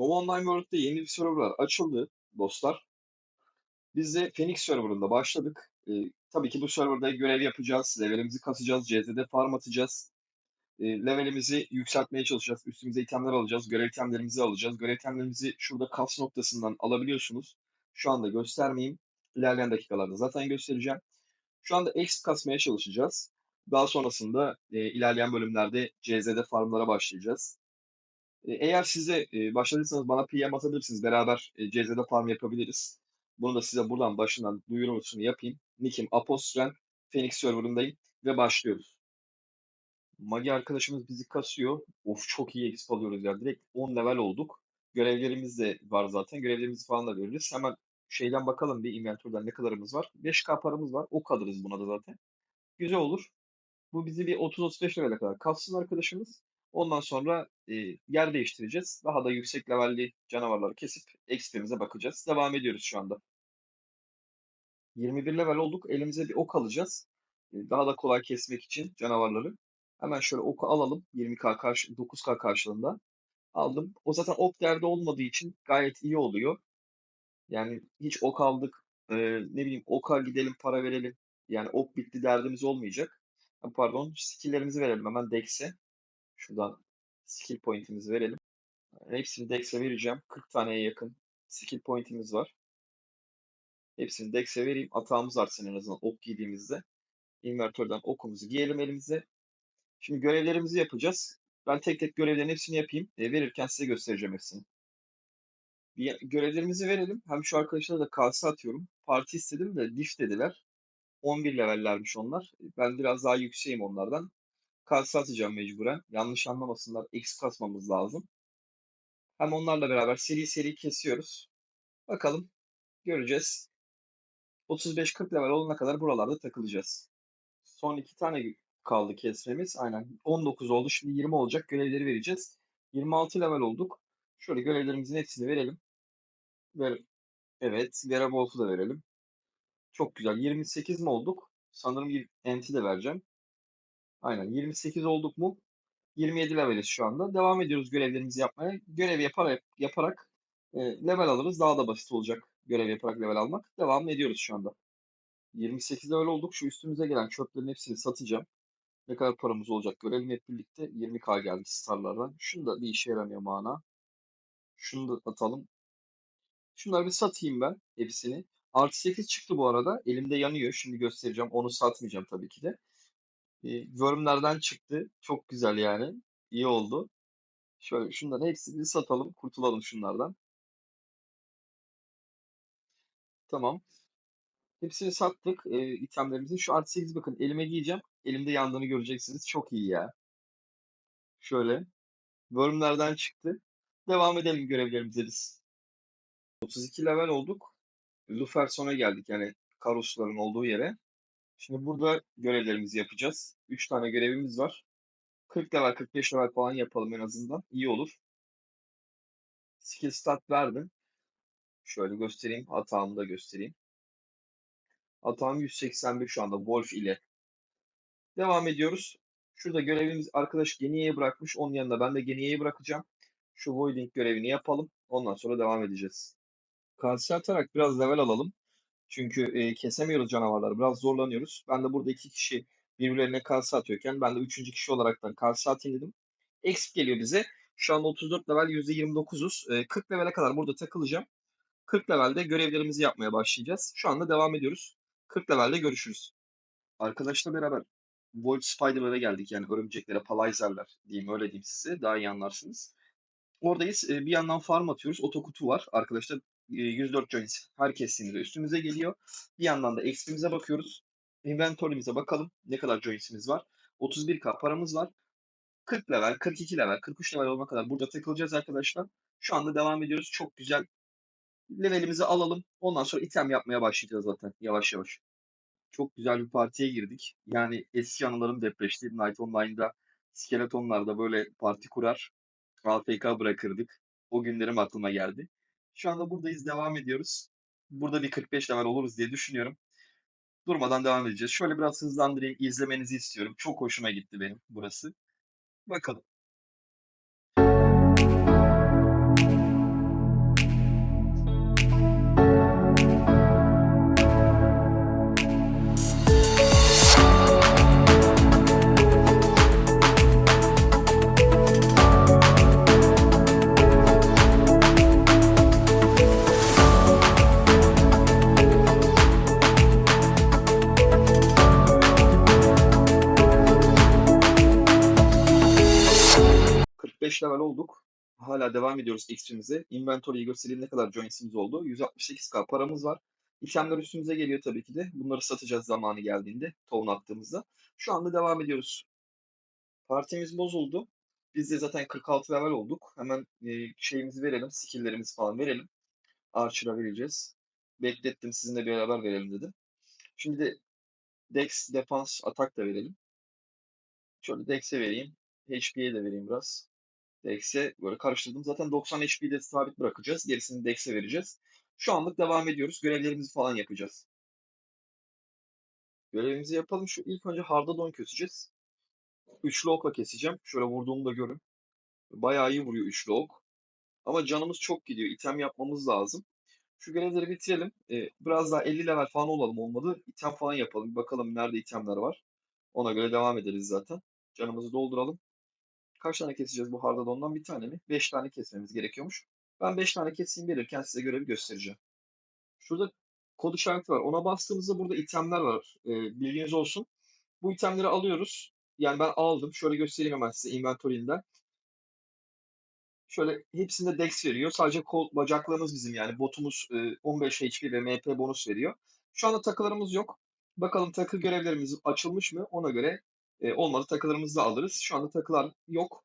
Nova Online World'de yeni bir serverlar açıldı dostlar. Biz de Phoenix serverında başladık. Ee, tabii ki bu serverda görev yapacağız. Levelimizi kasacağız. CZ'de farm atacağız. Ee, levelimizi yükseltmeye çalışacağız. Üstümüze itemler alacağız. Görev itemlerimizi alacağız. Görev itemlerimizi şurada kas noktasından alabiliyorsunuz. Şu anda göstermeyeyim. İlerleyen dakikalarda zaten göstereceğim. Şu anda exp kasmaya çalışacağız. Daha sonrasında e, ilerleyen bölümlerde CZ'de farmlara başlayacağız. Eğer size başladıysanız bana PM atabilirsiniz. Beraber e, CZ'de farm yapabiliriz. Bunu da size buradan başından duyurusunu yapayım. Nick'im Apostren. Phoenix serverındayım ve başlıyoruz. Magi arkadaşımız bizi kasıyor. Of çok iyi exp alıyoruz ya. Direkt 10 level olduk. Görevlerimiz de var zaten. Görevlerimizi falan da veririz. Hemen şeyden bakalım bir inventörden ne kadarımız var. 5k paramız var. O kadarız buna da zaten. Güzel olur. Bu bizi bir 30-35 level'e kadar kalsın arkadaşımız. Ondan sonra e, yer değiştireceğiz. Daha da yüksek levelli canavarları kesip XP'mize bakacağız. Devam ediyoruz şu anda. 21 level olduk. Elimize bir ok alacağız. E, daha da kolay kesmek için canavarları. Hemen şöyle oku alalım. 20k karşı, 9k karşılığında. Aldım. O zaten ok derdi olmadığı için gayet iyi oluyor. Yani hiç ok aldık. E, ne bileyim oka gidelim para verelim. Yani ok bitti derdimiz olmayacak. Pardon. Skill'lerimizi verelim hemen Dex'e. Şuradan skill point'imizi verelim. Hepsini Dex'e vereceğim. 40 taneye yakın skill point'imiz var. Hepsini Dex'e vereyim. Atağımız artsın en azından ok giydiğimizde. Invertörden okumuzu giyelim elimize. Şimdi görevlerimizi yapacağız. Ben tek tek görevlerin hepsini yapayım. E, verirken size göstereceğim hepsini. Bir, görevlerimizi verelim. Hem şu arkadaşlara da kalsa atıyorum. Parti istedim de diff dediler. 11 levellermiş onlar. Ben biraz daha yükseğim onlardan. Kalsa atacağım mecburen. Yanlış anlamasınlar. X kasmamız lazım. Hem onlarla beraber seri seri kesiyoruz. Bakalım. Göreceğiz. 35-40 level olana kadar buralarda takılacağız. Son iki tane kaldı kesmemiz. Aynen 19 oldu. Şimdi 20 olacak. Görevleri vereceğiz. 26 level olduk. Şöyle görevlerimizin hepsini verelim. Ver evet. Werewolf'u da verelim. Çok güzel. 28 mi olduk? Sanırım bir enti de vereceğim. Aynen 28 olduk mu? 27 leveliz şu anda. Devam ediyoruz görevlerimizi yapmaya. Görev yaparak yaparak e, level alırız. Daha da basit olacak görev yaparak level almak. Devam ediyoruz şu anda. 28 level olduk. Şu üstümüze gelen çöplerin hepsini satacağım. Ne kadar paramız olacak görelim hep birlikte. 20k geldi starlardan. Şunu da bir işe yaramıyor mana. Şunu da atalım. Şunları bir satayım ben hepsini. Artı 8 çıktı bu arada. Elimde yanıyor. Şimdi göstereceğim. Onu satmayacağım tabii ki de. Wormlerden çıktı. Çok güzel yani. İyi oldu. Şöyle şunların hepsini satalım. Kurtulalım şunlardan. Tamam. Hepsini sattık. E, itemlerimizin. Şu artı 8 bakın elime giyeceğim. Elimde yandığını göreceksiniz. Çok iyi ya. Şöyle. Wormlerden çıktı. Devam edelim görevlerimize biz. 32 level olduk. Luferson'a geldik yani Karusların olduğu yere. Şimdi burada görevlerimizi yapacağız. 3 tane görevimiz var. 40 level 45 level falan yapalım en azından. İyi olur. Skill stat verdim. Şöyle göstereyim. Hatağımı da göstereyim. Hatağım 181 şu anda Wolf ile. Devam ediyoruz. Şurada görevimiz arkadaş Geniye'ye bırakmış. Onun yanında ben de Geniye'yi bırakacağım. Şu Voiding görevini yapalım. Ondan sonra devam edeceğiz. Kalsi atarak biraz level alalım. Çünkü e, kesemiyoruz canavarları. Biraz zorlanıyoruz. Ben de burada iki kişi birbirlerine kalsi atıyorken ben de üçüncü kişi olaraktan kalsi atayım dedim. Exp geliyor bize. Şu anda 34 level %29'uz. E, 40 level'e kadar burada takılacağım. 40 levelde görevlerimizi yapmaya başlayacağız. Şu anda devam ediyoruz. 40 levelde görüşürüz. Arkadaşla beraber Volt Spider'lara geldik. Yani örümceklere palizerler diyeyim öyle diyeyim size. Daha iyi anlarsınız. Oradayız. Bir yandan farm atıyoruz. Otokutu var. Arkadaşlar 104 joint her kestiğimizde üstümüze geliyor. Bir yandan da XP'mize bakıyoruz. Inventory'mize bakalım. Ne kadar joints'imiz var. 31k paramız var. 40 level, 42 level, 43 level olana kadar burada takılacağız arkadaşlar. Şu anda devam ediyoruz. Çok güzel levelimizi alalım. Ondan sonra item yapmaya başlayacağız zaten yavaş yavaş. Çok güzel bir partiye girdik. Yani eski anılarım depreşti. Night Online'da skeletonlarda böyle parti kurar. AFK bırakırdık. O günlerim aklıma geldi. Şu anda buradayız. Devam ediyoruz. Burada bir 45 level oluruz diye düşünüyorum. Durmadan devam edeceğiz. Şöyle biraz hızlandırayım. izlemenizi istiyorum. Çok hoşuma gitti benim burası. Bakalım. Hala devam ediyoruz ekstremize. Inventory'yi göstereyim ne kadar joins'imiz oldu. 168k paramız var. İşlemler üstümüze geliyor tabii ki de. Bunları satacağız zamanı geldiğinde. Town attığımızda. Şu anda devam ediyoruz. Partimiz bozuldu. Biz de zaten 46 level olduk. Hemen e, şeyimizi verelim. Skill'lerimizi falan verelim. Archer'a vereceğiz. Beklettim sizinle beraber verelim dedim. Şimdi de Dex, Defans, Atak da verelim. Şöyle Dex'e vereyim. HP'ye de vereyim biraz. Dex'e böyle karıştırdım. Zaten 90 HP'de sabit bırakacağız. Gerisini Dex'e vereceğiz. Şu anlık devam ediyoruz. Görevlerimizi falan yapacağız. Görevimizi yapalım. Şu ilk önce harda don keseceğiz. Üçlü okla keseceğim. Şöyle vurduğumu da görün. Bayağı iyi vuruyor üçlü ok. Ama canımız çok gidiyor. İtem yapmamız lazım. Şu görevleri bitirelim. Ee, biraz daha 50 level falan olalım olmadı. İtem falan yapalım. Bakalım nerede itemler var. Ona göre devam ederiz zaten. Canımızı dolduralım. Kaç tane keseceğiz bu hardadondan? Bir tane mi? 5 tane kesmemiz gerekiyormuş. Ben 5 tane keseyim verirken size görevi göstereceğim. Şurada kod işareti var. Ona bastığımızda burada itemler var. Ee, bilginiz olsun. Bu itemleri alıyoruz. Yani ben aldım. Şöyle göstereyim hemen size inventory'inden. Şöyle hepsinde dex veriyor. Sadece kol bacaklarımız bizim yani botumuz e, 15 HP ve MP bonus veriyor. Şu anda takılarımız yok. Bakalım takı görevlerimiz açılmış mı? Ona göre olmadı takılarımızı da alırız. Şu anda takılar yok.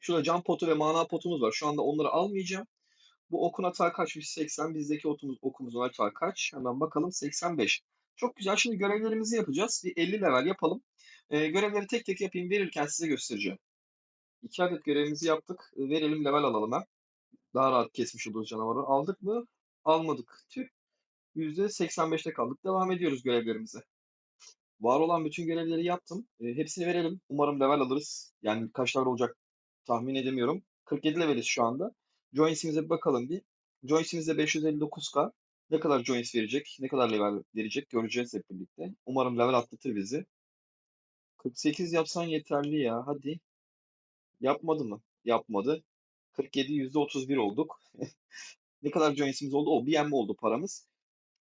Şurada can potu ve mana potumuz var. Şu anda onları almayacağım. Bu okun hata kaçmış? 80. Bizdeki okumuz, okumuzun hata kaç? Hemen bakalım. 85. Çok güzel. Şimdi görevlerimizi yapacağız. Bir 50 level yapalım. E, görevleri tek tek yapayım. Verirken size göstereceğim. 2 adet görevimizi yaptık. Verelim level alalım hem. Daha rahat kesmiş oluruz canavarı. Aldık mı? Almadık. Tüh. %85'te kaldık. Devam ediyoruz görevlerimize. Var olan bütün görevleri yaptım. E, hepsini verelim. Umarım level alırız. Yani kaç level olacak tahmin edemiyorum. 47 leveliz şu anda. Joins'imize bir bakalım bir. Joins'imizde 559k. Ne kadar joins verecek, ne kadar level verecek göreceğiz hep birlikte. Umarım level atlatır bizi. 48 yapsan yeterli ya. Hadi. Yapmadı mı? Yapmadı. 47 %31 olduk. ne kadar joins'imiz oldu? O BM oldu paramız.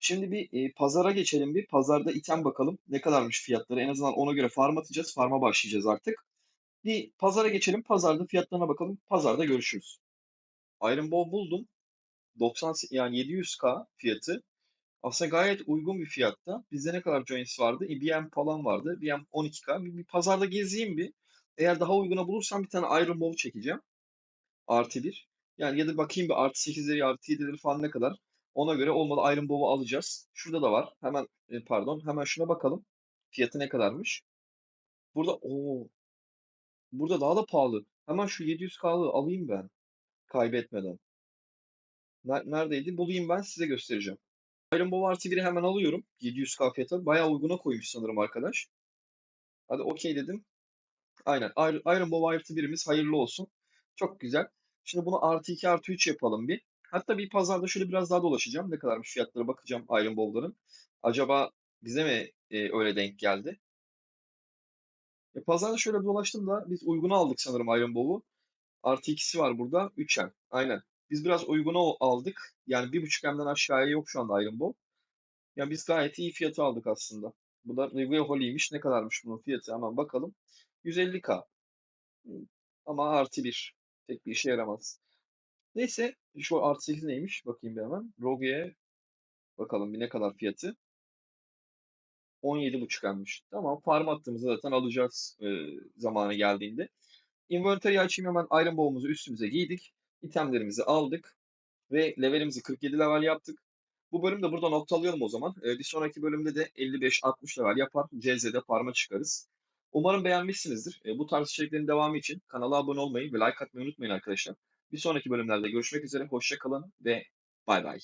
Şimdi bir e, pazara geçelim bir. Pazarda item bakalım. Ne kadarmış fiyatları? En azından ona göre farm atacağız. Farm'a başlayacağız artık. Bir pazara geçelim. Pazarda fiyatlarına bakalım. Pazarda görüşürüz. Iron Bow buldum. 90 yani 700k fiyatı. Aslında gayet uygun bir fiyatta. Bizde ne kadar joins vardı? IBM falan vardı. IBM 12k. Bir, bir pazarda gezeyim bir. Eğer daha uyguna bulursam bir tane Iron Bow çekeceğim. Artı bir. Yani ya da bakayım bir artı 8'leri artı 7'leri falan ne kadar. Ona göre olmalı Iron Bow'u alacağız. Şurada da var. Hemen e, pardon. Hemen şuna bakalım. Fiyatı ne kadarmış? Burada o Burada daha da pahalı. Hemen şu 700K'lığı alayım ben. Kaybetmeden. Neredeydi? Bulayım ben size göstereceğim. Iron Bow artı 1'i hemen alıyorum. 700K fiyatı. Bayağı uyguna koymuş sanırım arkadaş. Hadi okey dedim. Aynen. Iron Bow artı 1'imiz hayırlı olsun. Çok güzel. Şimdi bunu artı 2 artı 3 yapalım bir. Hatta bir pazarda şöyle biraz daha dolaşacağım. Ne kadarmış fiyatlara bakacağım Iron Bow'ların. Acaba bize mi e, öyle denk geldi? E, pazarda şöyle bir dolaştım da biz uyguna aldık sanırım Iron Bow'u. Artı ikisi var burada. 3M. Aynen. Biz biraz uyguna aldık. Yani 1.5M'den aşağıya yok şu anda Iron Bow. Yani biz gayet iyi fiyatı aldık aslında. Bu da Review Holy'ymiş. Ne kadarmış bunun fiyatı? Hemen bakalım. 150k. Ama artı bir. Tek bir işe yaramaz. Neyse. Şu artı 8 neymiş? Bakayım bir hemen. Rogue'ye bakalım bir ne kadar fiyatı. 17.5'enmiş. Tamam farm attığımızda zaten alacağız e, zamanı geldiğinde. Inventory'i açayım hemen Iron Bow'umuzu üstümüze giydik. İtemlerimizi aldık. Ve levelimizi 47 level yaptık. Bu bölümde burada noktalayalım o zaman. E, bir sonraki bölümde de 55-60 level yapar. CZ'de parma çıkarız. Umarım beğenmişsinizdir. E, bu tarz içeriklerin devamı için kanala abone olmayı ve like atmayı unutmayın arkadaşlar. Bir sonraki bölümlerde görüşmek üzere. Hoşça kalın ve bay bay.